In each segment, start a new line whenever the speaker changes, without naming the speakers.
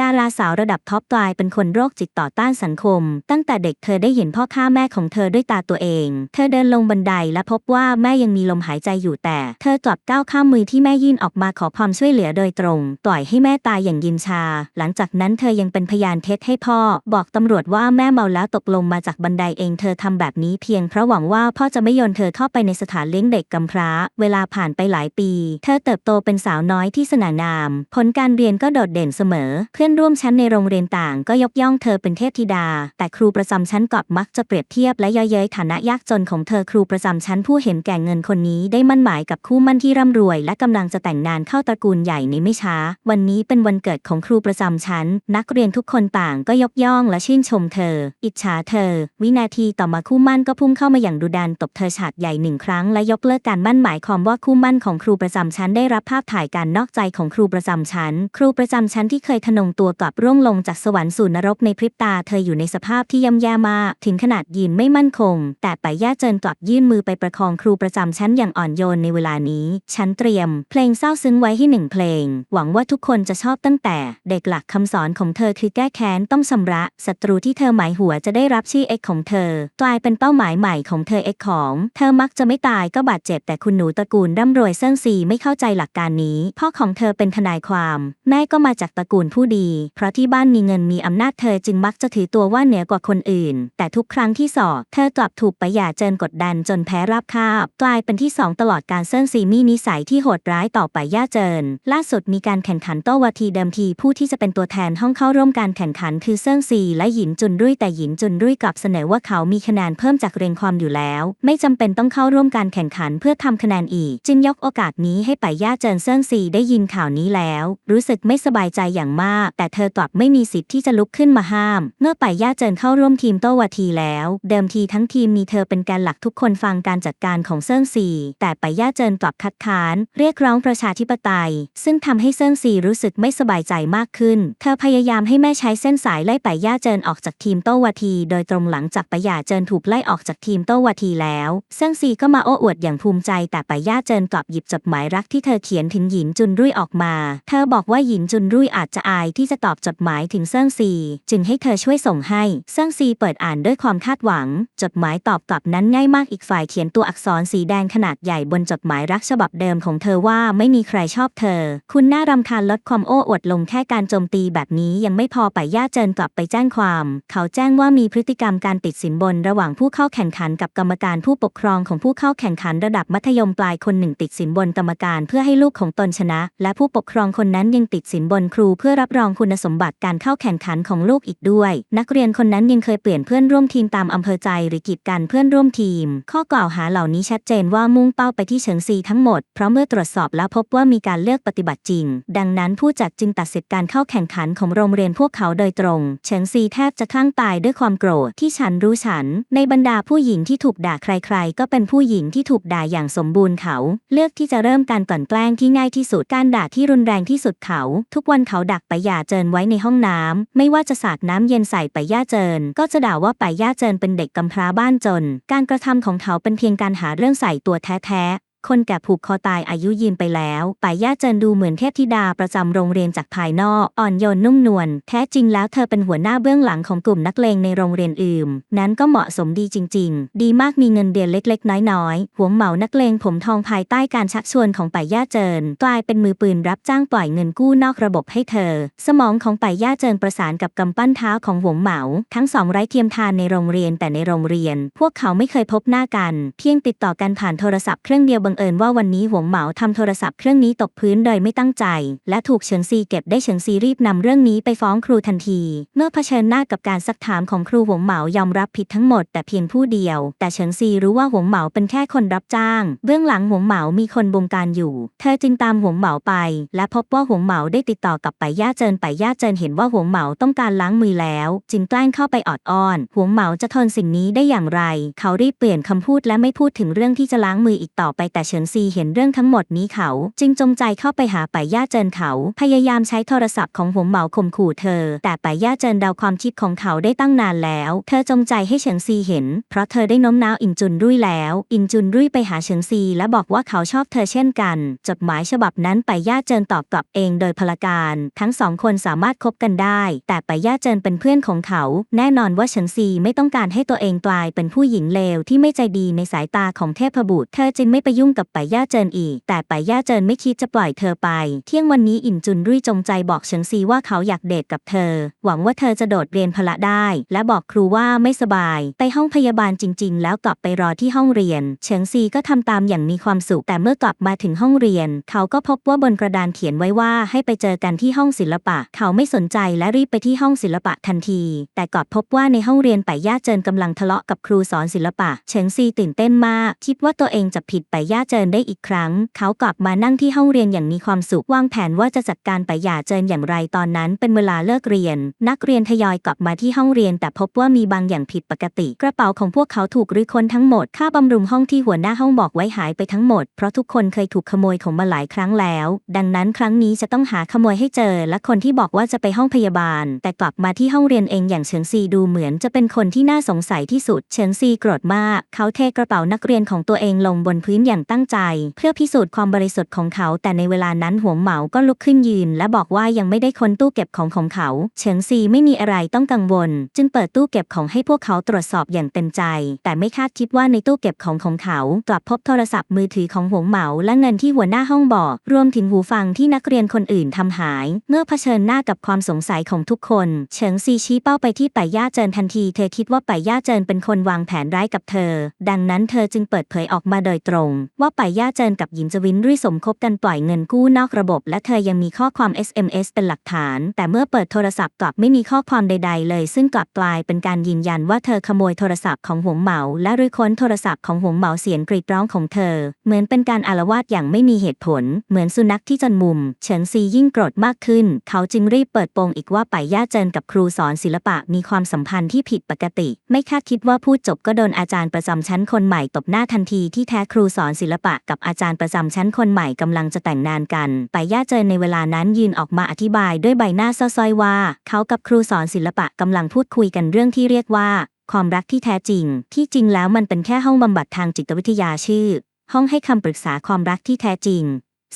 ดาราสาวระดับท็อปกลายเป็นคนโรคจิตต่อต้านสังคม ตั้งแต่เด็กเธอได้เห็นพ่อฆ่าแม่ของเธอด้วยตาตัวเอง เธอเดินลงบันไดและพบว่าแม่ยังมีลมหายใจอยู่แต่ เธอกลับก้าวข้ามมือที่แม่ยื่นออกมาขอความช่วยเหลือโดยตรง ปล่อยให้แม่ตายอย่างยินชา หลังจากนั้นเธอยังเป็นพยานเท็จให้พ่อ บอกตำรวจว่าแม่เมาแล้วตกลงมาจากบันไดเองเธอทำแบบนี้เพียงเพราะหวังว่าพ่อจะไม่โยนเธอเข้าไปในสถานเลี้ยงเด็กกำพร้า เวลาผ่านไปหลายปี เธอเติบโตเป็นสาวน้อยที่สง่างาม ผลการเรียนก็โดดเด่นเสมอ เพื่อนร่วมชั้นในโรงเรียนต่างก็ยกย่องเธอเป็นเทพธิดา แต่ครูประจำชั้นกลับมักจะเปรียบเทียบและเย่อเย้ยฐานะยากจนของเธอครูประจำชั้นผู้เห็นแก่เงินคนนี้ได้มั่นหมายกับคู่มั่นที่ร่ำรวย และกำลังจะแต่งงานเข้าตระกูลใหญ่ในไม่ช้า วันนี้เป็นวันเกิดของครูประจำชั้น นักเรียนทุกคนต่างก็ยกย่องและชื่นชมเธอ อิจฉาเธอ วินาทีต่อมาคู่มั่นก็พุ่งเข้ามาอย่างดุดันตบเธอฉาดใหญ่หนึ่งครั้งและยกเลิกการมั่นหมายความว่าคู่มั่นของครูประจำชั้นได้รับภาพถ่ายการนอกใจของครูประจำชั้น ครูประจำชั้นที่เคยทนงตัวกลับร่วงลงจากสวรรค์สู่นรกในพริบตาเธออยู่ในสภาพที่ย่ำแย่มาก ถึงขนาดยืนไม่มั่นคง แต่ไปย่าเจินกลับยื่นมือไปประคองครูประจำชั้นอย่างอ่อนโยนในเวลานี้ ฉันเตรียม เพลงเศร้าซึ้งไว้ให้หนึ่งเพลง หวังว่าทุกคนจะชอบตั้งแต่ เด็กหลักคำสอนของเธอคือแก้แค้นต้องชำระศัตรูที่เธอหมายหัวจะได้รับชื่อเอกของเธอ กลายเป็นเป้าหมายใหม่ของเธอเอกของ เธอมักจะไม่ตายก็บาดเจ็บแต่คุณหนูตระกูลร่ำรวยเซิ่งซีไม่เข้าใจหลักการนี้ พ่อของเธอเป็นทนายความ แม่ก็มาจากตระกูลผู้ดีเพราะที่บ้านมีเงินมีอำนาจเธอจึงมักจะถือตัวว่าเหนือกว่าคนอื่น แต่ทุกครั้งที่สอบเธอกลับถูกปะหย่าเจินกดดันจนแพ้ราบคาบ กลายเป็นที่สองตลอดการเซิ่งซีมีนิสัยที่โหดร้ายต่อไปย่าเจิน ล่าสุดมีการแข่งขันโต้วาทีเดิมทีผู้ที่จะเป็นตัวแทนห้องเข้าร่วมการแข่งขันคือเซิ่งซีและหยินจุนรุ่ยแต่หยินจุนรุ่ยกลับเสนอว่าเขามีคะแนนเพิ่มจากเรียงความอยู่แล้ว ไม่จำเป็นต้องเข้าร่วมการแข่งขันเพื่อทำคะแนนอีก จึงยกโอกาสนี้ให้ไปย่าเจินเซิ่งซีได้ยินข่าวนี้แล้ว รู้สึกไม่สบายใจอย่างมากแต่เธอกลับไม่มีสิทธิ์ที่จะลุกขึ้นมาห้าม เมื่อไปย่าเจินเข้าร่วมทีมโตวาทีแล้ว เดิมทีทั้งทีมมีเธอเป็นแกนหลักทุกคนฟังการจัดการของเซิ่งซีแต่ไปย่าเจินกลับคัดค้าน เรียกร้องประชาธิปไตย ซึ่งทำให้เซิ่งซีรู้สึกไม่สบายใจมากขึ้น เธอพยายามให้แม่ใช้เส้นสายไล่ไปย่าเจินออกจากทีมโตวาที โดยตรงหลังจากไปย่าเจินถูกไล่ออกจากทีมโตวาทีแล้วเซิ่งซีก็มาโอ้อวดอย่างภูมิใจ แต่ไปย่าเจินกลับหยิบจดหมายรักที่เธอเขียนถึงหยินจุนรุ่ยออกมา เธอบอกว่าหยินจุนรุ่ยอาจจะอายที่จะตอบจดหมายถึงเซิ่งซี จึงให้เธอช่วยส่งให้เซิ่งซีเปิดอ่านด้วยความคาดหวัง จดหมายตอบกลับนั้นง่ายมากอีกฝ่ายเขียนตัวอักษรสีแดงขนาดใหญ่บนจดหมายรักฉบับเดิมของเธอว่าไม่มีใครชอบเธอ คุณน่ารำคาญลดความโอ้อวดลงแค่การโจมตีแบบนี้ยังไม่พอไปย่าเจินกลับไปแจ้งความ เขาแจ้งว่ามีพฤติกรรมการติดสินบนระหว่างผู้เข้าแข่งขันกับกรรมการผู้ปกครองของผู้เข้าแข่งขันระดับมัธยมปลายคนหนึ่งติดสินบนกรรมการเพื่อให้ลูกของตนชนะ และผู้ปกครองคนนั้นยังติดสินบนครูเพื่อรับรองคุณสมบัติการเข้าแข่งขันของลูกอีกด้วย นักเรียนคนนั้นยังเคยเปลี่ยนเพื่อนร่วมทีมตามอำเภอใจหรือกีดกันเพื่อนร่วมทีม ข้อกล่าวหาเหล่านี้ชัดเจนว่ามุ่งเป้าไปที่เฉิงซีทั้งหมด เพราะเมื่อตรวจสอบแล้วพบว่ามีการเลือกปฏิบัติจริง ดังนั้นผู้จัดจึงตัดสิทธิการเข้าแข่งขันของโรงเรียนพวกเขาโดยตรง เฉิงซีแทบจะคลั่งตายด้วยความโกรธที่ฉันรู้ฉัน ในบรรดาผู้หญิงที่ถูกด่าใคร ๆ ก็เป็นผู้หญิงที่ถูกด่าอย่างสมบูรณ์เขา เลือกที่จะเริ่มการกลั่นแกล้งที่ง่ายที่สุดการด่าที่รุนแรงที่สุดเขา ทุกวันเขาดักไปย่าเจินไว้ในห้องน้ำไม่ว่าจะสาดน้ำเย็นใส่ไปย่าเจิน ก็จะด่าว่าไปย่าเจินเป็นเด็กกำพร้าบ้านจน การกระทำของเขาเป็นเพียงการหาเรื่องใส่ตัวแท้ คนแก่ผูกคอตายอายุยืนไปแล้วป่ายย่าเจินดูเหมือนเทพธิดาประจำโรงเรียนจากภายนอกอ่อนโยนนุ่มนวลแท้จริงแล้วเธอเป็นหัวหน้าเบื้องหลังของกลุ่มนักเลงในโรงเรียนอื่มนั้นก็เหมาะสมดีจริง ๆ ดีมากมีเงินเดือนเล็กๆ น้อยๆหัวเหมานักเลงผมทองภายใต้การชักชวนของป่ายย่าเจิน กลายเป็นมือปืนรับจ้างปล่อยเงินกู้นอกระบบให้เธอ สมองของป่ายย่าเจินประสานกับกำปั้นเท้าของหัวเหมา ทั้งสองไร้เทียมทานในโรงเรียนแต่ในโรงเรียน พวกเขาไม่เคยพบหน้ากัน เพียงติดต่อกันผ่านโทรศัพท์เครื่องเดียวบังเอิญว่าวันนี้หวงเหมาทำโทรศัพท์เครื่องนี้ตกพื้นโดยไม่ตั้งใจ และถูกเฉิงซีเก็บได้เฉิงซีรีบนำเรื่องนี้ไปฟ้องครูทันที เมื่อเผชิญหน้ากับการซักถามของครูหวงเหมายอมรับผิดทั้งหมดแต่เพียงผู้เดียว แต่เฉิงซีรู้ว่าหวงเหมาเป็นแค่คนรับจ้าง เบื้องหลังหวงเหมามีคนบงการอยู่ เธอจึงตามหวงเหมาไป และพบว่าหวงเหมาได้ติดต่อกับไปย่าเจินไปย่าเจินเห็นว่าหวงเหมาต้องการล้างมือแล้ว จึงแกล้งเข้าไปออดอ้อนหวงเหมาจะทนสิ่งนี้ได้อย่างไร เขารีบเปลี่ยนคำพูดและไม่พูดถึงเรื่องที่จะล้างมืออีกต่อไปแต่แต่เฉินซีเห็นเรื่องทั้งหมดนี้เขา จึงจงใจเข้าไปหาไปย่าเจินเขา พยายามใช้โทรศัพท์ของหวงเหมาข่มขู่เธอ แต่ไปย่าเจินเดาความคิดของเขาได้ตั้งนานแล้ว เธอจงใจให้เฉินซีเห็น เพราะเธอได้น้มน้าวอินจุนรุ่ยแล้ว อินจุนรุ่ยไปหาเฉินซี และบอกว่าเขาชอบเธอเช่นกัน จดหมายฉบับนั้นไปย่าเจินตอบกลับเองโดยพลการ ทั้งสองคนสามารถคบกันได้ แต่ไปย่าเจินเป็นเพื่อนของเขา แน่นอนว่าเฉินซีไม่ต้องการให้ตัวเองกลายเป็นผู้หญิงเลวที่ไม่ใจดีในสายตาของเทพบุตร เธอจึงไม่ไปยุ่งกับไปย่าเจินอีก แต่ไปย่าเจินไม่คิดจะปล่อยเธอไป เที่ยงวันนี้อินจุนรุ่ยจงใจบอกเฉินซีว่าเขาอยากเดทกับเธอ หวังว่าเธอจะโดดเรียนพละได้ และบอกครูว่าไม่สบาย ไปห้องพยาบาลจริง ๆ แล้วกลับไปรอที่ห้องเรียน เฉิงซีก็ทำตามอย่างมีความสุขแต่เมื่อกลับมาถึงห้องเรียน เขาก็พบว่าบนกระดานเขียนไว้ว่าให้ไปเจอกันที่ห้องศิลปะ เขาไม่สนใจและรีบไปที่ห้องศิลปะทันที แต่กลับพบว่าในห้องเรียนไปย่าเจินกำลังทะเลาะกับครูสอนศิลปะ เฉิงซีตื่นเต้นมาก คิดว่าตัวเองจะผิดไปย่าเจินได้อีกครั้ง เขากลับมานั่งที่ห้องเรียนอย่างมีความสุขวางแผนว่าจะจัดการไปหย่าเจินอย่างไรตอนนั้นเป็นเวลาเลิกเรียน นักเรียนทยอยกลับมาที่ห้องเรียน แต่พบว่ามีบางอย่างผิดปกติ กระเป๋าของพวกเขาถูกรื้อค้นทั้งหมดค่าบำรุงห้องที่หัวหน้าห้องบอกไว้หายไปทั้งหมด เพราะทุกคนเคยถูกขโมยของมาหลายครั้งแล้ว ดังนั้นครั้งนี้จะต้องหาขโมยให้เจอ และคนที่บอกว่าจะไปห้องพยาบาล แต่กลับมาที่ห้องเรียนเองอย่างเฉิงซีดูเหมือนจะเป็นคนที่น่าสงสัยที่สุด เฉิงซีโกรธมาก เขาเทกระเป๋านักเรียนของตัวเองลงบนพื้นอย่างตั้งใจ เพื่อพิสูจน์ความบริสุทธิ์ของเขา แต่ในเวลานั้นหัวเหมาก็ลุกขึ้นยืน และบอกว่ายังไม่ได้ค้นตู้เก็บของของเขา เฉิงซีไม่มีอะไรต้องกังวล จึงเปิดตู้เก็บของให้พวกเขาตรวจสอบอย่างเต็มใจ แต่ไม่คาดคิดว่าในตู้เก็บของของเขา กลับพบโทรศัพท์มือถือของหวเหมาและเงินที่หัวหน้าห้องบอก รวมถึงหูฟังที่นักเรียนคนอื่นทำหาย เมื่อเผชิญหน้ากับความสงสัยของทุกคน เฉิงซีชี้เป้าไปที่ป่าย่าเจินทันที เธอคิดว่าป่ายย่าเจินเป็นคนวางแผนร้ายกับเธอ ดังนั้นเธอจึงเปิดเผยออกมาโดยตรงว่าป่ายย่าเจินกับหยินจวินรุ่ยสมคบกันปล่อยเงินกู้นอกระบบ และเธอยังมีข้อความ SMS เป็นหลักฐาน แต่เมื่อเปิดโทรศัพท์กลับไม่มีข้อความใด ๆ เลย ซึ่งกลับกลายเป็นการยืนยันว่าเธอขโมยโทรศัพท์ของหวงเหมา และรื้อค้นโทรศัพท์ของหวงเหมาเสียงกรีดร้องของเธอ เหมือนเป็นการอารวาสอย่างไม่มีเหตุผล เหมือนสุนัขที่จนมุม เฉินซียิ่งโกรธมากขึ้น เขาจึงรีบเปิดโปงอีกว่าไปย่าเจินกับครูสอนศิลปะมีความสัมพันธ์ที่ผิดปกติ ไม่คาดคิดว่าพูดจบก็โดนอาจารย์ประจำชั้นคนใหม่ตบหน้าทันทีที่แท้ครูสอนศิลลปะกับอาจารย์ประจำชั้นคนใหม่กำลังจะแต่งงานกัน ไปย่าเจินในเวลานั้นยืนออกมาอธิบายด้วยใบหน้าซ้อยว่า เขากับครูสอนศิลปะกำลังพูดคุยกันเรื่องที่เรียกว่า ความรักที่แท้จริง ที่จริงแล้วมันเป็นแค่ห้องบำบัดทางจิตวิทยาชื่อ ห้องให้คำปรึกษาความรักที่แท้จริง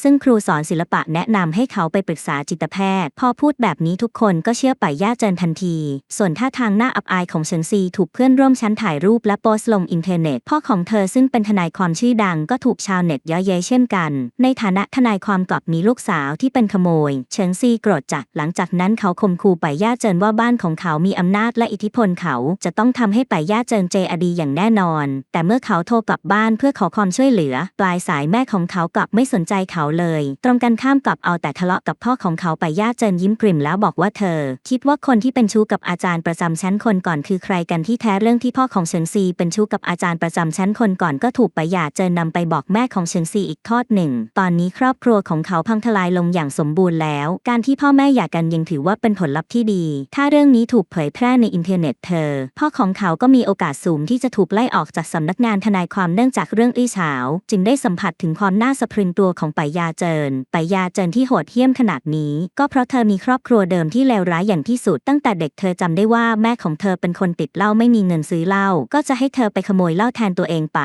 ซึ่งครูสอนศิลปะแนะนำให้เขาไปปรึกษาจิตแพทย์ พอพูดแบบนี้ทุกคนก็เชื่อไปย่าเจินทันที ส่วนท่าทางหน้าอับอายของเฉินซีถูกเพื่อนร่วมชั้นถ่ายรูปและโพสต์ลงอินเทอร์เน็ต พ่อของเธอซึ่งเป็นทนายความชื่อดังก็ถูกชาวเน็ตเย้อเย้ยเช่นกัน ในฐานะทนายความกลับมีลูกสาวที่เป็นขโมย เฉินซีโกรธจัดหลังจากนั้นเขาข่มขู่ไปย่าเจินว่าบ้านของเขามีอำนาจและอิทธิพลเขา จะต้องทำให้ไปย่าเจินเจอดีอย่างแน่นอน แต่เมื่อเขาโทรกลับบ้านเพื่อขอความช่วยเหลือ ปลายสายแม่ของเขากลับไม่สนใจเขาเลย ตรงกันข้ามกับเอาแต่ทะเลาะกับพ่อของเขาไปย่าเจินยิ้มกริ่มแล้วบอกว่าเธอ คิดว่าคนที่เป็นชู้กับอาจารย์ประจำชั้นคนก่อนคือใครกันที่แท้เรื่องที่พ่อของเฉินซีเป็นชู้กับอาจารย์ประจำชั้นคนก่อนก็ถูกไปย่าเจินนำไปบอกแม่ของเฉินซีอีกทอดหนึ่ง ตอนนี้ครอบครัวของเขาพังทลายลงอย่างสมบูรณ์แล้ว การที่พ่อแม่หย่ากันยังถือว่าเป็นผลลัพธ์ที่ดี ถ้าเรื่องนี้ถูกเผยแพร่ในอินเทอร์เน็ตเธอ พ่อของเขาก็มีโอกาสสูงที่จะถูกไล่ออกจากสำนักงานทนายความเนื่องจากเรื่องอื้อฉาว จึงได้สัมผัสถึงความน่าสะพรึงตัวของไปยาเจินไปยาเจินที่โหดเหี้ยมขนาดนี้ ก็เพราะเธอมีครอบครัวเดิมที่เลวร้ายอย่างที่สุด ตั้งแต่เด็กเธอจำได้ว่าแม่ของเธอเป็นคนติดเหล้าไม่มีเงินซื้อเหล้าก็จะให้เธอไปขโมยเหล้าแทนตัวเองไป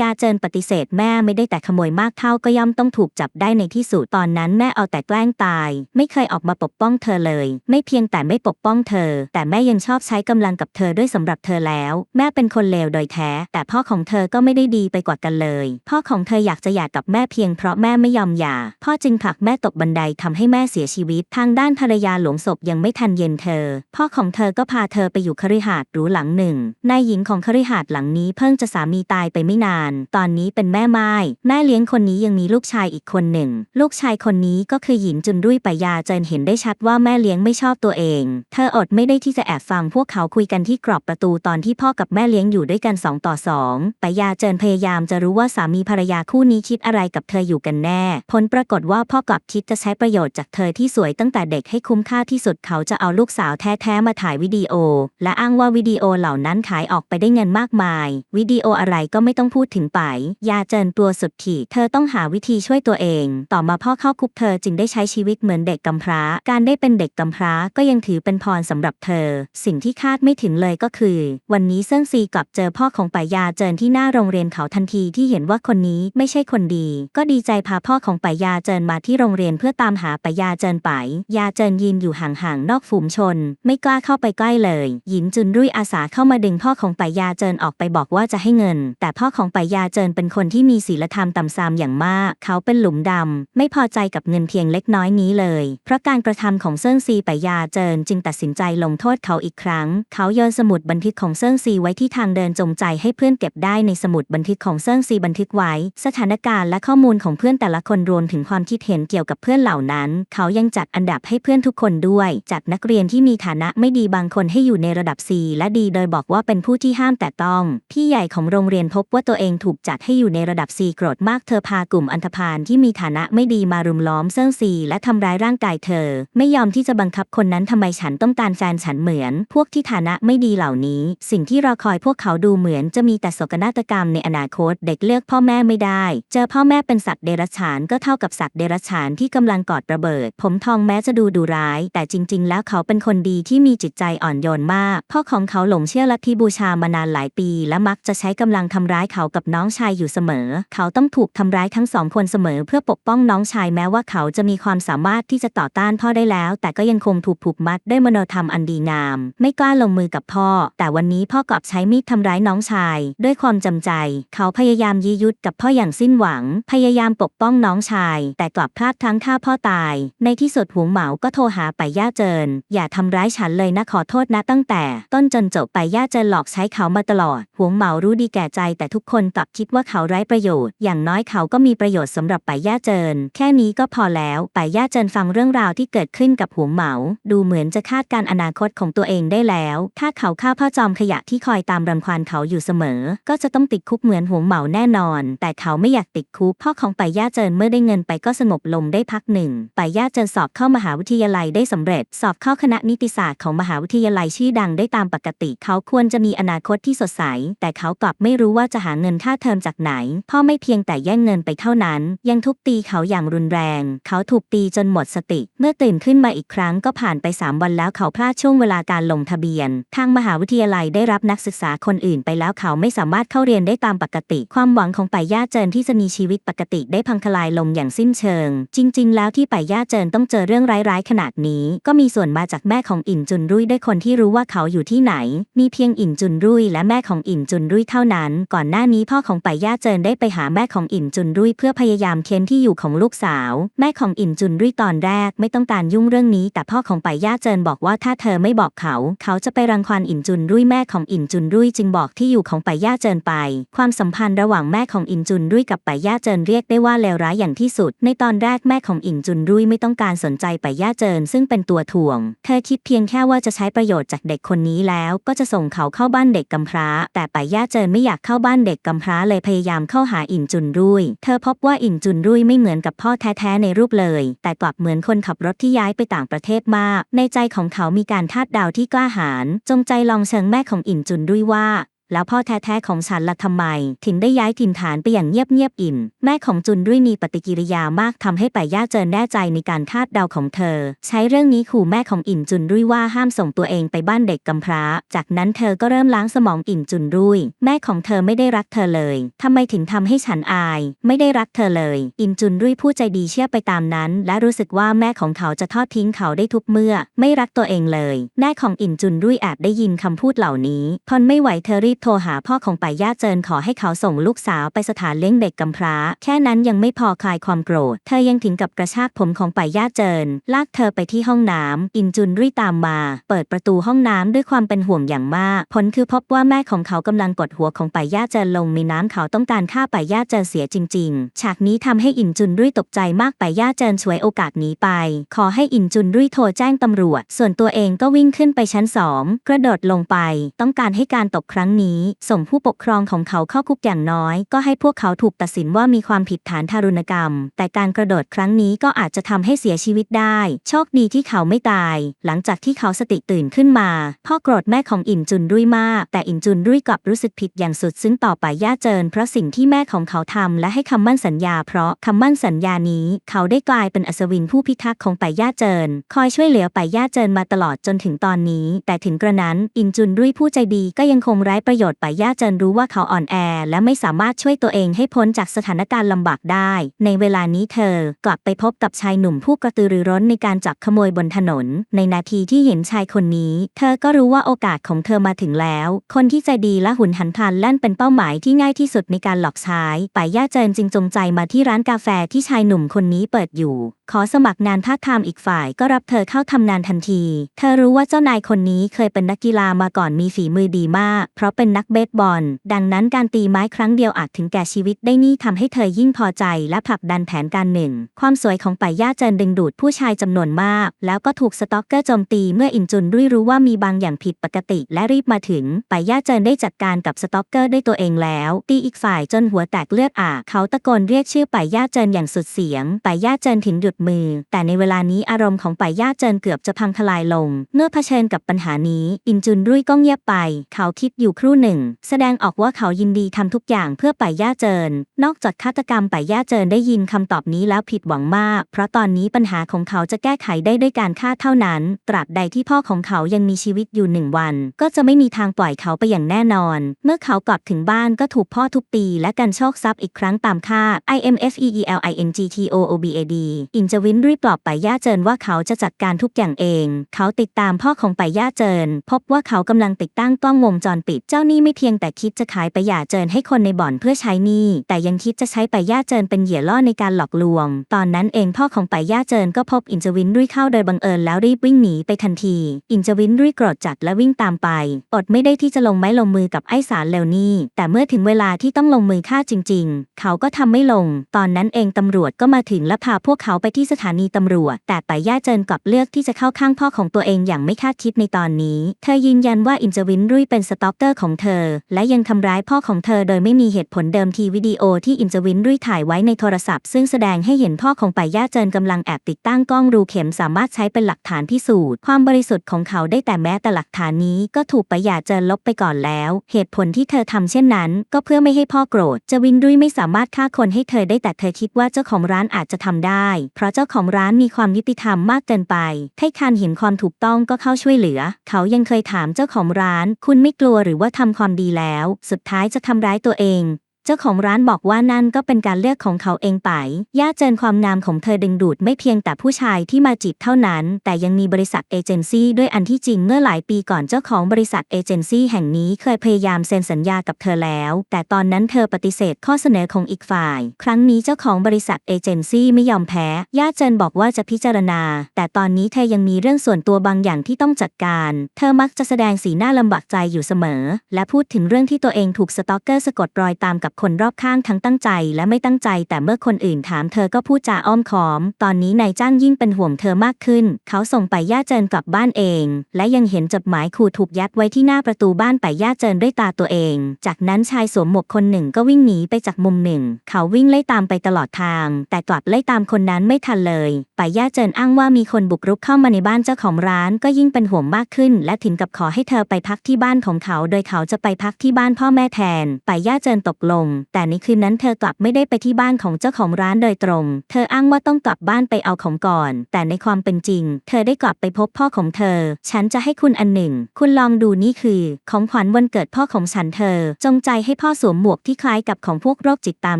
ยาเจินปฏิเสธแม่ไม่ได้แต่ขโมยมากเท่าก็ย่อมต้องถูกจับได้ในที่สุดตอนนั้นแม่เอาแต่แกล้งตาย ไม่เคยออกมาปกป้องเธอเลย ไม่เพียงแต่ไม่ปกป้องเธอ แต่แม่ยังชอบใช้กำลังกับเธอด้วยสำหรับเธอแล้ว แม่เป็นคนเลวโดยแท้ แต่พ่อของเธอก็ไม่ได้ดีไปกว่ากันเลย พ่อของเธออยากจะหย่ากับแม่เพียงเพราะแม่ไม่ยอมหย่า พ่อจึงผลักแม่ตกบันไดทำให้แม่เสียชีวิต ทางด้านภรรยาหลวงศพยังไม่ทันเย็นเธอ พ่อของเธอก็พาเธอไปอยู่คฤหาสน์หรูหลังหนึ่ง นายหญิงของคฤหาสน์หลังนี้เพิ่งจะสามีตายไปไม่นาน ตอนนี้เป็นแม่ไม้แม่เลี้ยงคนนี้ยังมีลูกชายอีกคนหนึ่ง ลูกชายคนนี้ก็คือหญินจุนรุ่ยปยาเจินเห็นได้ชัดว่าแม่เลี้ยงไม่ชอบตัวเอง เธออดไม่ได้ที่จะแอบฟังพวกเขาคุยกันที่กรอบประตูตอนที่พ่อกับแม่เลี้ยงอยู่ด้วยกันสองต่อสองปยาเจินพยายามจะรู้ว่าสามีภรรยาคู่นี้คิดอะไรกับเธออยู่กันแน่ผลปรากฏว่าพ่อกลับคิดจะใช้ประโยชน์จากเธอที่สวยตั้งแต่เด็กให้คุ้มค่าที่สุดเขาจะเอาลูกสาวแท้ๆมาถ่ายวิดีโอ และอ้างว่าวิดีโอเหล่านั้นขายออกไปได้เงินมากมาย วิดีโออะไรก็ไม่ต้องพูดถึงไป ยาเจินตัวสุดขีดเธอต้องหาวิธีช่วยตัวเอง ต่อมาพ่อเข้าคุกเธอจึงได้ใช้ชีวิตเหมือนเด็กกำพร้า การได้เป็นเด็กกำพร้าก็ยังถือเป็นพรสำหรับเธอ สิ่งที่คาดไม่ถึงเลยก็คือ วันนี้เซิ่งซีกลับเจอพ่อของป่ายาเจินที่หน้าโรงเรียนเขาทันทีที่เห็นว่าคนนี้ไม่ใช่คนดี ก็ดีใจพาพ่อของป่ายาเจินมาที่โรงเรียนเพื่อตามหาป่ายาเจินไปยาเจินยืนอยู่ห่างๆนอกฝูงชน ไม่กล้าเข้าไปใกล้เลย หยินจุนรุ่ยอาสาเข้ามาดึงพ่อของป่ายาเจินออกไปบอกว่าจะให้เงิน แต่พ่อของป่ายาเจินเป็นคนที่มีศีลธรรมต่ำทรามอย่างมาก เขาเป็นหลุมดำไม่พอใจกับเงินเพียงเล็กน้อยนี้เลย เพราะการกระทำของเซิ่งซีป่ายาเจินจึงตัดสินใจลงโทษเขาอีกครั้ง เขาโยนสมุดบันทึกของเซิ่งซีไว้ที่ทางเดินจงใจให้เพื่อนเก็บได้ในสมุดบันทึกของเซิ่งซีบันทึกไว้ สถานการณ์และข้อมูลของเพื่อนแต่ละคนรวมถึงความคิดเห็นเกี่ยวกับเพื่อนเหล่านั้น เขายังจัดอันดับให้เพื่อนทุกคนด้วย จากนักเรียนที่มีฐานะไม่ดีบางคนให้อยู่ในระดับ C และดีโดยบอกว่าเป็นผู้ที่ห้ามแต่ต้อง พี่ใหญ่ของโรงเรียนพบว่าตัวเองถูกจัดให้อยู่ในระดับ C โกรธมากเธอพากลุ่มอันธพาลที่มีฐานะไม่ดีมารุมล้อมเซิ่งซีและทำร้ายร่างกายเธอ ไม่ยอมที่จะบังคับคนนั้นทำไมฉันต้องการแฟนฉันเหมือน พวกที่ฐานะไม่ดีเหล่านี้ สิ่งที่รอคอยพวกเขาดูเหมือนจะมีแต่โศกนาฏกรรมในอนาคต เด็กเลือกพ่อแม่ไม่ได้ เจอพ่อแม่เป็นสัตว์เดรัจฉานก็เท่ากับสัตว์เดรัจฉานที่กำลังกอดระเบิด ผมทองแม้จะดูดุร้าย แต่จริง ๆ แล้วเขาเป็นคนดีที่มีจิตใจอ่อนโยนมาก พ่อของเขาหลงเชื่อลัทธิบูชามานานหลายปี และมักจะใช้กำลังทำร้ายเขากับน้องชายอยู่เสมอ เขาต้องถูกทำร้ายทั้งสองคนเสมอ เพื่อปกป้องน้องชายแม้ว่าเขาจะมีความสามารถที่จะต่อต้านพ่อได้แล้ว แต่ก็ยังคงถูกผูกมัดด้วยมโนธรรมอันดีงาม ไม่กล้าลงมือกับพ่อ แต่วันนี้พ่อกลับใช้มีดทำร้ายน้องชาย ด้วยความจำใจ เขาพยายามยื้ยุดกับพ่ออย่างสิ้นหวัง พยายามปกป้องน้องชาย แต่กลับพลาดทั้งฆ่าพ่อตาย ในที่สุดหวเหมาก็โทรหาไปย่าเจิน อย่าทำร้ายฉันเลยนะขอโทษนะตั้งแต่ ต้นจนจบไปย่าเจินหลอกใช้เขามาตลอดหวเหมารู้ดีแก่ใจ แต่ทุกคนกลับคิดว่าเขาไร้ประโยชน์ อย่างน้อยเขาก็มีประโยชน์สำหรับไปย่าเจิน แค่นี้ก็พอแล้วไปย่าเจินฟังเรื่องราวที่เกิดขึ้นกับหวเหมา ดูเหมือนจะคาดการอนาคตของตัวเองได้แล้ว ถ้าเขาฆ่าพ่อจอมขยะที่คอยตามรังควานเขาอยู่เสมอ ก็จะต้องติดคุกเหมือนหวเหมาแน่นอน แต่เขาไม่อยากติดคุกพ่อของไปย่าเจินเมื่อได้เงินไปก็สงบลงได้พักหนึ่งไปย่าเจินสอบเข้ามหาวิทยาลัยได้สำเร็จ สอบเข้าคณะนิติศาสตร์ของมหาวิทยาลัยชื่อดังได้ตามปกติ เขาควรจะมีอนาคตที่สดใส แต่เขากลับไม่รู้ว่าจะหาเงินค่าเทอมจากไหน พ่อไม่เพียงแต่แย่งเงินไปเท่านั้น ยังทุบตีเขาอย่างรุนแรง เขาถูกตีจนหมดสติ เมื่อตื่นขึ้นมาอีกครั้งก็ผ่านไป 3 วันแล้วเขาพลาดช่วงเวลาการลงทะเบียน ทางมหาวิทยาลัยได้รับนักศึกษาคนอื่นไปแล้วเขาไม่สามารถเข้าเรียนได้ตามปกติ ความหวังของป่ายย่าเจินที่จะมีชีวิตปกติได้พังทลายลงอย่างสิ้นเชิง จริง ๆ แล้วที่ป่าย่าเจินต้องเจอเรื่องร้ายๆขนาดนี้ ก็มีส่วนมาจากแม่ของอินจุนรุ่ยด้วยคนที่รู้ว่าเขาอยู่ที่ไหน มีเพียงอินจุนรุ่ยและแม่ของอินจุนรุ่ยเท่านั้น ก่อนหน้านี้พ่อของป่าย่าเจินได้ไปหาแม่ของอินจุนรุ่ยเพื่อพยายามเค้นที่อยู่ของลูกสาว แม่ของอินจุนรุ่ยตอนแรกไม่ต้องการยุ่งเรื่องนี้ แต่พ่อของป่าย่าเจินบอกว่าถ้าเธอไม่บอกเขา เขาจะไปรังควานอินจุนรุ่ยแม่ของอินจุนรุ่ยจึงบอกที่อยู่ของป่าย่าเจินไป ความสัมพันธ์ระหว่างแม่ของอินจุนรุ่ยกับป่ายย่าเจินเรียกได้ว่าเลวร้ายอย่างที่สุด ในตอนแรกแม่ของอินจุนรุ่ยไม่ต้องการสนใจป่าย่าเจินซึ่งเป็นตัวถ่วง เธอคิดเพียงแค่ว่าจะใช้ประโยชน์จากเด็กคนนี้แล้ว ก็จะส่งเขาเข้าบ้านเด็กกำพร้า แต่ป่าย่าเจินไม่อยากเข้าบ้านเด็กกำพร้าเลยพยายามเข้าหาอินจุนรุ่ย เธอพบว่าอินจุนรุ่ยไม่เหมือนกับพ่อแท้ๆในรูปเลย แต่กลับเหมือนคนขับรถที่ย้ายไปต่างประเทศมาก ในใจของเขามีการทาดดาวที่กล้าหาญจงใจลองเชิงแม่ของอินจุนรุ่ยว่า แล้วพ่อแท้ๆของฉันละทำไม ถึงได้ย้ายถิ่นฐานไปอย่างเงียบๆอิ่ม แม่ของจุนรุ่ยมีปฏิกิริยามากทำให้ป่ายย่าเจินแน่ใจในการคาดเดาของเธอ ใช้เรื่องนี้ขู่แม่ของอินจุนรุ่ยว่าห้ามส่งตัวเองไปบ้านเด็กกำพร้า จากนั้นเธอก็เริ่มล้างสมองอินจุนรุ่ยแม่ของเธอไม่ได้รักเธอเลยทำไมถึงทำให้ฉันอาย ไม่ได้รักเธอเลย อินจุนรุ่ยผู้ใจดีเชื่อไปตามนั้น และรู้สึกว่าแม่ของเขาจะทอดทิ้งเขาได้ทุกเมื่อ ไม่รักตัวเองเลยแม่ของอินจุนรุ่ยแอบได้ยินคำพูดเหล่านี้ทนไม่ไหวเธอรีบโทรหาพ่อของป่ายย่าเจินขอให้เขาส่งลูกสาวไปสถานเลี้ยงเด็กกำพร้า แค่นั้นยังไม่พอคลายความโกรธ เธอยังถึงกับกระชากผมของป่ายย่าเจิน ลากเธอไปที่ห้องน้ำอินจุนรีตามมา เปิดประตูห้องน้ำด้วยความเป็นห่วงอย่างมาก ผลคือพบว่าแม่ของเขากำลังกดหัวของป่ายย่าเจินลงในน้ำเขาต้องการฆ่าป่ายย่าเจินเสียจริง ๆ ฉากนี้ทำให้อินจุนรีตกใจมากป่ายย่าเจินช่วยโอกาสนี้ไป ขอให้อินจุนรีโทรแจ้งตำรวจ ส่วนตัวเองก็วิ่งขึ้นไปชั้นสองกระโดดลงไป ต้องการให้การตกครั้งนี้นี้ ส่งผู้ปกครองของเขาเข้าคุกอย่างน้อย ก็ให้พวกเขาถูกตัดสินว่ามีความผิดฐานทารุณกรรม แต่การกระโดดครั้งนี้ก็อาจจะทำให้เสียชีวิตได้ โชคดีที่เขาไม่ตาย หลังจากที่เขาสติตื่นขึ้นมา พ่อโกรธแม่ของอินจุนรุ่ยมาก แต่อินจุนรุ่ยกลับรู้สึกผิดอย่างสุดซึ้งต่อไปย่าเจิน เพราะสิ่งที่แม่ของเขาทำและให้คำมั่นสัญญา เพราะคำมั่นสัญญานี้ เขาได้กลายเป็นอัศวินผู้พิทักษ์ของไปย่าเจิน คอยช่วยเหลือไปย่าเจินมาตลอดจนถึงตอนนี้ แต่ถึงกระนั้นอินจุนรุ่ยผู้ใจดีก็ยังคงไร้ประประโยชน์ไปย่าเจินรู้ว่าเขาอ่อนแอ และไม่สามารถช่วยตัวเองให้พ้นจากสถานการณ์ลำบากได้ ในเวลานี้เธอกลับไปพบกับชายหนุ่มผู้กระตือรือร้นในการจับขโมยบนถนน ในนาทีที่เห็นชายคนนี้ เธอก็รู้ว่าโอกาสของเธอมาถึงแล้ว คนที่ใจดีและหุนหันพลันแล่นเป็นเป้าหมายที่ง่ายที่สุดในการหลอกใช้ไปย่าเจินจึงจงใจมาที่ร้านกาแฟที่ชายหนุ่มคนนี้เปิดอยู่ขอสมัครงานท่าทามอีกฝ่ายก็รับเธอเข้าทำงานทันที เธอรู้ว่าเจ้านายคนนี้เคยเป็นนักกีฬามาก่อนมีฝีมือดีมาก เพราะเป็นนักเบสบอล ดังนั้นการตีไม้ครั้งเดียวอาจถึงแก่ชีวิตได้นี่ทำให้เธอยิ่งพอใจและผลักดันแผนการหนึ่ง ความสวยของป่าย่าเจินดึงดูดผู้ชายจำนวนมาก แล้วก็ถูกสต็อกเกอร์โจมตีเมื่ออินจุนรุ่ยรู้ว่ามีบางอย่างผิดปกติและรีบมาถึงป่าย่าเจินได้จัดการกับสต็อกเกอร์ด้วยตัวเองแล้ว ตีอีกฝ่ายจนหัวแตกเลือดอาบเขาตะโกนเรียกชื่อป่าย่าเจินอย่างสุดเสียงป่าย่าเจินถึงหยุดมือ แต่ในเวลานี้อารมณ์ของป่ายย่าเจินเกือบจะพังทลายลง เมื่อเผชิญกับปัญหานี้ อินจุนรุ่ยก็เงียบไป เขาคิดอยู่ครู่หนึ่ง แสดงออกว่าเขายินดีทำทุกอย่างเพื่อป่าย่าเจิน นอกจากฆาตกรรมป่าย่าเจินได้ยินคำตอบนี้แล้วผิดหวังมาก เพราะตอนนี้ปัญหาของเขาจะแก้ไขได้ด้วยการฆ่าเท่านั้น ตราบใดที่พ่อของเขายังมีชีวิตอยู่หนึ่งวัน ก็จะไม่มีทางปล่อยเขาไปอย่างแน่นอน เมื่อเขากลับถึงบ้านก็ถูกพ่อทุบตีและกันโชคทรัพย์อีกครั้งตามคาด I M F E E L I N G T O O B A D อินจวินรีบปลอบไปย่าเจินว่าเขาจะจัดการทุกอย่างเอง เขาติดตามพ่อของไปย่าเจิน พบว่าเขากำลังติดตั้งกล้องวงจรปิดเจ้านี้ไม่เพียงแต่คิดจะขายไปย่าเจินให้คนในบ่อนเพื่อใช้หนี้ แต่ยังคิดจะใช้ไปย่าเจินเป็นเหยื่อล่อในการหลอกลวง ตอนนั้นเองพ่อของไปย่าเจินก็พบอินจวินรุ่ยเข้าโดยบังเอิญแล้วรีบวิ่งหนีไปทันที อินจวินรุ่ยโกรธจัดและวิ่งตามไป อดไม่ได้ที่จะลงไม้ลงมือกับไอ้สารเลวนี่ แต่เมื่อถึงเวลาที่ต้องลงมือฆ่าจริง ๆ เขาก็ทำไม่ลง ตอนนั้นเองตำรวจก็มาถึงและพาพวกเขาไปที่สถานีตำรวจ แต่ไปย่าเจินกลับเลือกที่จะเข้าข้างพ่อของตัวเองอย่างไม่คาดคิดในตอนนี้ เธอยืนยันว่าอินจวินรุ่ยเป็นสตอกเกอร์ของเธอ และยังทำร้ายพ่อของเธอโดยไม่มีเหตุผลเดิมทีวิดีโอที่อินจวินรุ่ยถ่ายไว้ในโทรศัพท์ ซึ่งแสดงให้เห็นพ่อของไปย่าเจินกำลังแอบติดตั้งกล้องรูเข็มสามารถใช้เป็นหลักฐานพิสูจน์ความบริสุทธิ์ของเขาได้แต่แม้แต่หลักฐานนี้ก็ถูกไปย่าเจินลบไปก่อนแล้ว เหตุผลที่เธอทำเช่นนั้น ก็เพื่อไม่ให้พ่อโกรธจวินรุ่ยไม่สามารถฆ่าคนให้เธอได้แต่เธอคิดว่าเจ้าของร้านอาจจะทำได้ เพราะเจ้าของร้านมีความยุติธรรมมากเกินไปไทคานเห็นความถูกต้องก็เข้าช่วยเหลือ เขายังเคยถามเจ้าของร้าน คุณไม่กลัวหรือว่าททำความดีแล้ว สุดท้ายจะทำร้ายตัวเอง เจ้าของร้านบอกว่านั่นก็เป็นการเลือกของเขาเองไป ย่าเจินความงามของเธอดึงดูดไม่เพียงแต่ผู้ชายที่มาจีบเท่านั้น แต่ยังมีบริษัทเอเจนซี่ด้วยอันที่จริงเมื่อหลายปีก่อนเจ้าของบริษัทเอเจนซี่แห่งนี้เคยพยายามเซ็นสัญญากับเธอแล้ว แต่ตอนนั้นเธอปฏิเสธข้อเสนอของอีกฝ่าย ครั้งนี้เจ้าของบริษัทเอเจนซี่ไม่ยอมแพ้ ย่าเจินบอกว่าจะพิจารณา แต่ตอนนี้เธอยังมีเรื่องส่วนตัวบางอย่างที่ต้องจัดการ เธอมักจะแสดงสีหน้าลำบากใจอยู่เสมอ และพูดถึงเรื่องที่ตัวเองถูกสตอกเกอร์สะกดรอยตามกับคนรอบข้างทั้งตั้งใจและไม่ตั้งใจ แต่เมื่อคนอื่นถามเธอก็พูดจาอ้อมค้อม ตอนนี้นายจ้างยิ่งเป็นห่วงเธอมากขึ้น เขาส่งไปย่าเจินกลับบ้านเอง และยังเห็นจดหมายขู่ถูกยัดไว้ที่หน้าประตูบ้านไปย่าเจินด้วยตาตัวเอง จากนั้นชายสวมหมวกคนหนึ่งก็วิ่งหนีไปจากมุมหนึ่ง เขาวิ่งไล่ตามไปตลอดทาง แต่กลับไล่ตามคนนั้นไม่ทันเลยไปย่าเจินอ้างว่ามีคนบุกรุกเข้ามาในบ้านเจ้าของร้านก็ยิ่งเป็นห่วงมากขึ้น และถึงกับขอให้เธอไปพักที่บ้านของเขา โดยเขาจะไปพักที่บ้านพ่อแม่แทนไปย่าเจินตกลงแต่ในคืนนั้นเธอกลับไม่ได้ไปที่บ้านของเจ้าของร้านโดยตรง เธออ้างว่าต้องกลับบ้านไปเอาของก่อน แต่ในความเป็นจริง เธอได้กลับไปพบพ่อของเธอ ฉันจะให้คุณอันหนึ่ง คุณลองดูนี่คือ ของขวัญวันเกิดพ่อของฉันเธอ จงใจให้พ่อสวมหมวกที่คล้ายกับของพวกโรคจิตตาม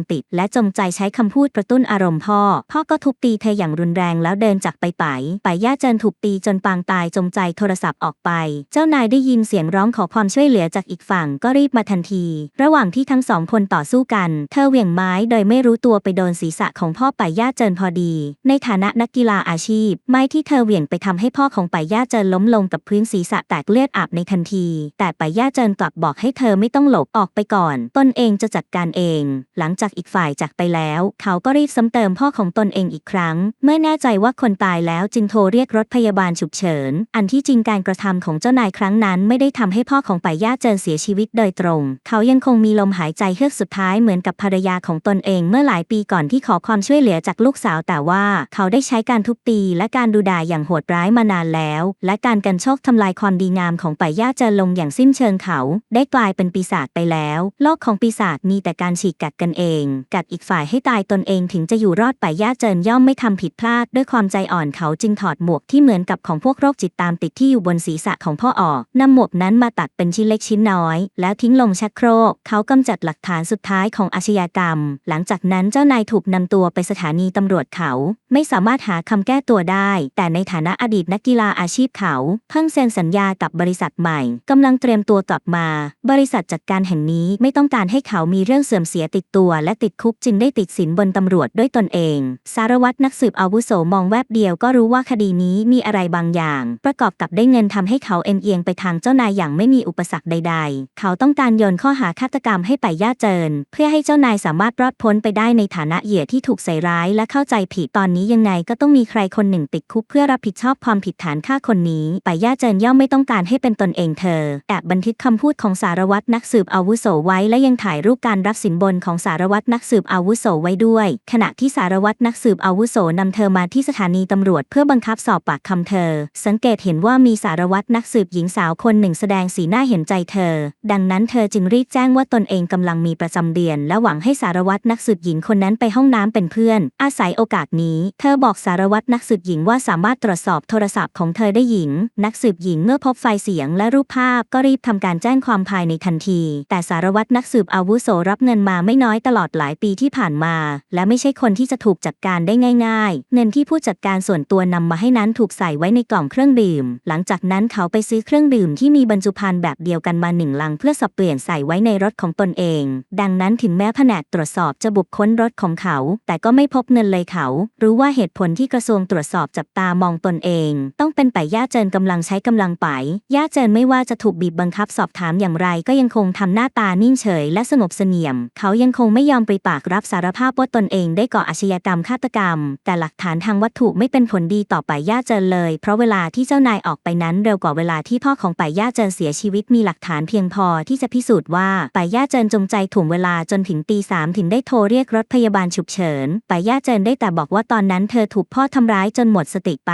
ติด และจงใจใช้คำพูดกระตุ้นอารมณ์พ่อ พ่อก็ทุบตีเธออย่างรุนแรงแล้วเดินจากไปไปไปย่าเจินถูกตีจนปางตายจงใจโทรศัพท์ออกไป เจ้านายได้ยินเสียงร้องขอความช่วยเหลือจากอีกฝั่งก็รีบมาทันที ระหว่างที่ทั้งสองคนต่อสู้กัน เธอเหวี่ยงไม้โดยไม่รู้ตัวไปโดนศีรษะของพ่อป่าย่าเจินพอดี ในฐานะนักกีฬาอาชีพ ไม้ที่เธอเหวี่ยงไปทำให้พ่อของป่าย่าเจินล้มลงกับพื้นศีรษะแตกเลือดอาบในทันที แต่ป่าย่าเจินกลับบอกให้เธอไม่ต้องหลบออกไปก่อน ตนเองจะจัดการเอง หลังจากอีกฝ่ายจากไปแล้ว เขาก็รีบซ้ำเติมพ่อของตนเองอีกครั้ง เมื่อแน่ใจว่าคนตายแล้วจึงโทรเรียกรถพยาบาลฉุกเฉิน อันที่จริงการกระทำของเจ้านายครั้งนั้น ไม่ได้ทำให้พ่อของป่ายย่าเจินเสียชีวิตโดยตรง เขายังคงมีลมหายใจเฮือกสุดท้ายเหมือนกับภรรยาของตนเองเมื่อหลายปีก่อนที่ขอความช่วยเหลือจากลูกสาวแต่ว่าเขาได้ใช้การทุบตีและการดูด่าอย่างโหดร้ายมานานแล้ว และการกันโชคทำลายความดีงามของป่าย่าเจินลงอย่างสิ้นเชิงเขา ได้กลายเป็นปีศาจไปแล้ว โลกของปีศาจมีแต่การฉีกกัดกันเอง กัดอีกฝ่ายให้ตายตนเองถึงจะอยู่รอดป่าย่าเจินย่อมไม่ทำผิดพลาด ด้วยความใจอ่อนเขาจึงถอดหมวกที่เหมือนกับของพวกโรคจิตตามติดที่อยู่บนศีรษะของพ่อออกนำหมวกนั้นมาตัดเป็นชิ้นเล็กชิ้นน้อย แล้วทิ้งลงชักโครกเขากำจัดหลักฐานสุุดท้ายของอาชญากรรม หลังจากนั้นเจ้านายถูกนำตัวไปสถานีตำรวจเขา ไม่สามารถหาคำแก้ตัวได้ แต่ในฐานะอดีตนักกีฬาอาชีพเขาเพิ่งเซ็นสัญญากับบริษัทใหม่กำลังเตรียมตัวกลับมา บริษัทจัดการแห่งนี้ไม่ต้องการให้เขามีเรื่องเสื่อมเสียติดตัว และติดคุกจึงได้ติดสินบนตำรวจด้วยตนเอง สารวัตรนักสืบอาวุโสมองแวบเดียวก็รู้ว่าคดีนี้มีอะไรบางอย่าง ประกอบกับได้เงินทำให้เขาเอ็นเอียงไปทางเจ้านายอย่างไม่มีอุปสรรคใด ๆ เขาต้องการโยนข้อหาฆาตกรรมให้ไปย่าเจิน เพื่อให้เจ้านายสามารถรอดพ้นไปได้ในฐานะเหยื่อที่ถูกใส่ร้ายและเข้าใจผิดตอนนี้ยังไงก็ต้องมีใครคนหนึ่งติดคุกเพื่อรับผิดชอบความผิดฐานฆ่าคนนี้ไปย่าเจินย่อมไม่ต้องการให้เป็นตนเองเธอแอบบันทึกคำพูดของสารวัตรนักสืบอาวุโสไว้และยังถ่ายรูปการรับสินบนของสารวัตรนักสืบอาวุโสไว้ด้วย ขณะที่สารวัตรนักสืบอาวุโสนำเธอมาที่สถานีตำรวจเพื่อบังคับสอบปากคำเธอ สังเกตเห็นว่ามีสารวัตรนักสืบหญิงสาวคนหนึ่งแสดงสีหน้าเห็นใจเธอ ดังนั้นเธอจึงรีบแจ้งว่าตนเองกำลังมีประจำเดือน และหวังให้สารวัตรนักสืบหญิงคนนั้นไปห้องน้ำเป็นเพื่อน อาศัยโอกาสนี้ เธอบอกสารวัตรนักสืบหญิงว่าสามารถตรวจสอบโทรศัพท์ของเธอได้หญิง นักสืบหญิงเมื่อพบไฟล์เสียงและรูปภาพก็รีบทำการแจ้งความภายในทันที แต่สารวัตรนักสืบอาวุโสรับเงินมาไม่น้อยตลอดหลายปีที่ผ่านมา และไม่ใช่คนที่จะถูกจัดการได้ง่าย ๆ เงินที่ผู้จัดการส่วนตัวนำมาให้นั้นถูกใส่ไว้ในกล่องเครื่องดื่ม หลังจากนั้นเขาไปซื้อเครื่องดื่มที่มีบรรจุภัณฑ์แบบเดียวกันมาหนึ่งลังเพื่อสับเปลี่ยนใส่ไว้ในรถของตนเองดังนั้นถึงแม้แผนกตรวจสอบจะบุกค้นรถของเขา แต่ก็ไม่พบเงินเลยเขา รู้ว่าเหตุผลที่กระทรวงตรวจสอบจับตามองตนเอง ต้องเป็นไปย่าเจินกำลังใช้กำลังไปย่าเจินไม่ว่าจะถูกบีบบังคับสอบถามอย่างไร ก็ยังคงทำหน้าตานิ่งเฉย และสงบเสงี่ยม เขายังคงไม่ยอมปริปากรับสารภาพว่าตนเองได้ก่ออาชญากรรมฆาตกรรม แต่หลักฐานทางวัตถุไม่เป็นผลดีต่อไปย่าเจินเลย เพราะเวลาที่เจ้านายออกไปนั้นเร็วกว่าเวลาที่พ่อของไปย่าเจินเสียชีวิตมีหลักฐานเพียงพอที่จะพิสูจน์ว่าไปย่าเจินจงใจถ่วงเวลาจนถึงตีสามถึงได้โทรเรียกรถพยาบาลฉุกเฉินไปย่าเจินได้แต่บอกว่าตอนนั้นเธอถูกพ่อทำร้ายจนหมดสติไป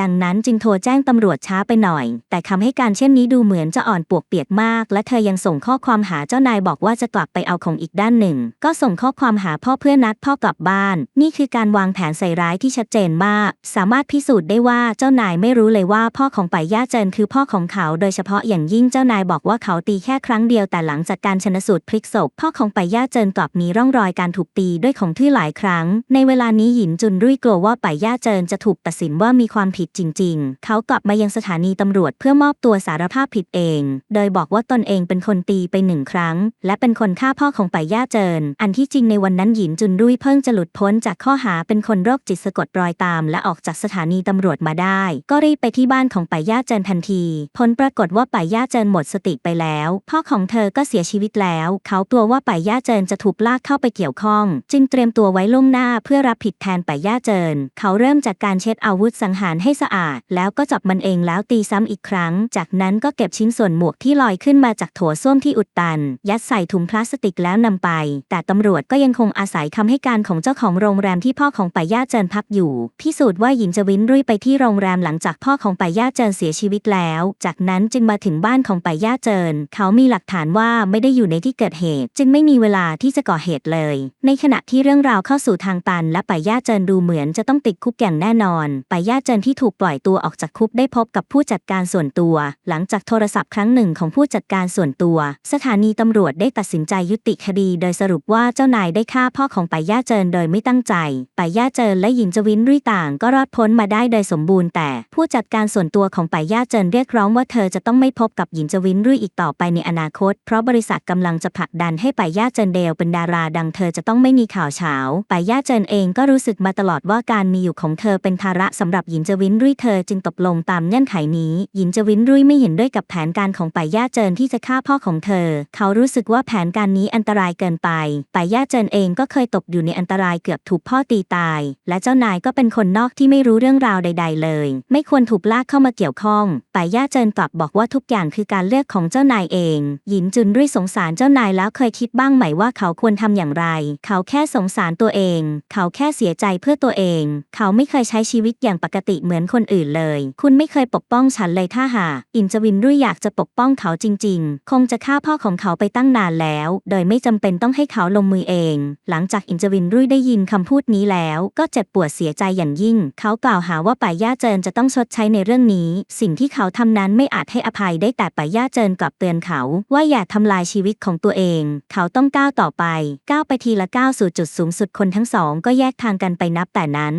ดังนั้นจึงโทรแจ้งตำรวจช้าไปหน่อย แต่คำให้การเช่นนี้ดูเหมือนจะอ่อนปวกเปียกมาก และเธอยังส่งข้อความหาเจ้านายบอกว่าจะกลับไปเอาของอีกด้านหนึ่ง ก็ส่งข้อความหาพ่อเพื่อนัดพ่อกลับบ้าน นี่คือการวางแผนใส่ร้ายที่ชัดเจนมาก สามารถพิสูจน์ได้ว่าเจ้านายไม่รู้เลยว่าพ่อของไปย่าเจินคือพ่อของเขา โดยเฉพาะอย่างยิ่งเจ้านายบอกว่าเขาตีแค่ครั้งเดียวแต่หลังจากการชนสูตรพลิกศพพ่ออของไปย่าเจินกลับมีร่องรอยการถูกตีด้วยของทื่อหลายครั้ง ในเวลานี้หยินจุนรุ่ยกลัวว่าไปย่าเจินจะถูกตัดสินว่ามีความผิดจริง ๆ เขากลับมายังสถานีตำรวจเพื่อมอบตัวสารภาพผิดเอง โดยบอกว่าตนเองเป็นคนตีไปหนึ่งครั้ง และเป็นคนฆ่าพ่อของไปย่าเจิน อันที่จริงในวันนั้นหยินจุนรุ่ยเพิ่งจะหลุดพ้นจากข้อหาเป็นคนโรคจิตสะกดรอยตาม และออกจากสถานีตำรวจมาได้ ก็รีบไปที่บ้านของไปย่าเจินทันที ผลปรากฏว่าไปย่าเจินหมดสติไปแล้ว พ่อของเธอก็เสียชีวิตแล้ว เขากลัวว่าไปย่าเจินจะถูกลากเข้าไปเกี่ยวข้อง จึงเตรียมตัวไว้ล่วงหน้าเพื่อรับผิดแทนไปย่าเจิน เขาเริ่มจากการเช็ดอาวุธสังหารให้สะอาด แล้วก็จับมันเองแล้วตีซ้ำอีกครั้ง จากนั้นก็เก็บชิ้นส่วนหมวกที่ลอยขึ้นมาจากโถส้วมที่อุดตัน ยัดใส่ถุงพลาสติกแล้วนำไป แต่ตำรวจก็ยังคงอาศัยคำให้การของเจ้าของโรงแรมที่พ่อของไปย่าเจินพักอยู่พิสูจน์ว่าหญิงจวินรุ่ยไปที่โรงแรมหลังจากพ่อของไปย่าเจินเสียชีวิตแล้ว จากนั้นจึงมาถึงบ้านของไปย่าเจิน เขามีหลักฐานว่าไม่ได้อยู่ในที่เกิดเหตุ จึงไม่มีเวลาที่จะก่อเหตุเลย ในขณะที่เรื่องราวเข้าสู่ทางตัน และไปย่าเจินดูเหมือนจะต้องติดคุกอย่างแน่นอนไปย่าเจินที่ถูกปล่อยตัวออกจากคุกได้พบกับผู้จัดการส่วนตัว หลังจากโทรศัพท์ครั้งหนึ่งของผู้จัดการส่วนตัว สถานีตำรวจได้ตัดสินใจยุติคดี โดยสรุปว่าเจ้านายได้ฆ่าพ่อของไปย่าเจินโดยไม่ตั้งใจไปย่าเจินและหญิงจวินรุ่ยต่างก็รอดพ้นมาได้โดยสมบูรณ์แต่ผู้จัดการส่วนตัวของไปย่าเจินเรียกร้องว่าเธอจะต้องไม่พบกับหญิงจวินรุ่ยอีกต่อไปในอนาคต เพราะบริษัทกำลังจะผลักดันให้ป่าย่าเจินเดลเป็นดาราดังเธอจะต้องไม่มีข่าวเฉาป่าย่าเจินเองก็รู้สึกมาตลอดว่าการมีอยู่ของเธอเป็นภาระสำหรับหยินเจวินรุ่ยเธอจึงตกลงตามเงื่อนไขนี้หยินเจวินรุ่ยไม่เห็นด้วยกับแผนการของป่าย่าเจินที่จะฆ่าพ่อของเธอ เขารู้สึกว่าแผนการนี้อันตรายเกินไปป่าย่าเจินเองก็เคยตกอยู่ในอันตรายเกือบถูกพ่อตีตาย และเจ้านายก็เป็นคนนอกที่ไม่รู้เรื่องราวใด ๆ เลย ไม่ควรถูกลากเข้ามาเกี่ยวข้องป่าย่าเจินกลับบอกว่าทุกอย่างคือการเลือกของเจ้านายเองหยินจุนรุ่ยสงสารเจ้านายแล้วเคยคิดบ้างไหมว่าเขาควรทำอย่างไร เขาแค่สงสารตัวเอง เขาแค่เสียใจเพื่อตัวเอง เขาไม่เคยใช้ชีวิตอย่างปกติเหมือนคนอื่นเลย คุณไม่เคยปกป้องฉันเลยถ้าหาอินจวินรุ่ยอยากจะปกป้องเขาจริง ๆ คงจะฆ่าพ่อของเขาไปตั้งนานแล้ว โดยไม่จำเป็นต้องให้เขาลงมือเอง หลังจากอินจวินรุ่ยได้ยินคำพูดนี้แล้วก็เจ็บปวดเสียใจอย่างยิ่ง เขากล่าวหาว่าป่าย่าเจินจะต้องชดใช้ในเรื่องนี้ สิ่งที่เขาทำนั้นไม่อาจให้อภัยได้แต่ป่ายย่าเจินกลับเตือนเขา ว่าอย่าทำลายชีวิตของตัวเองเขาต้องก้าวต่อไป ก้าวไปทีละก้าวสู่จุดสูงสุดคนทั้งสองก็แยกทางกันไปนับแต่นั้น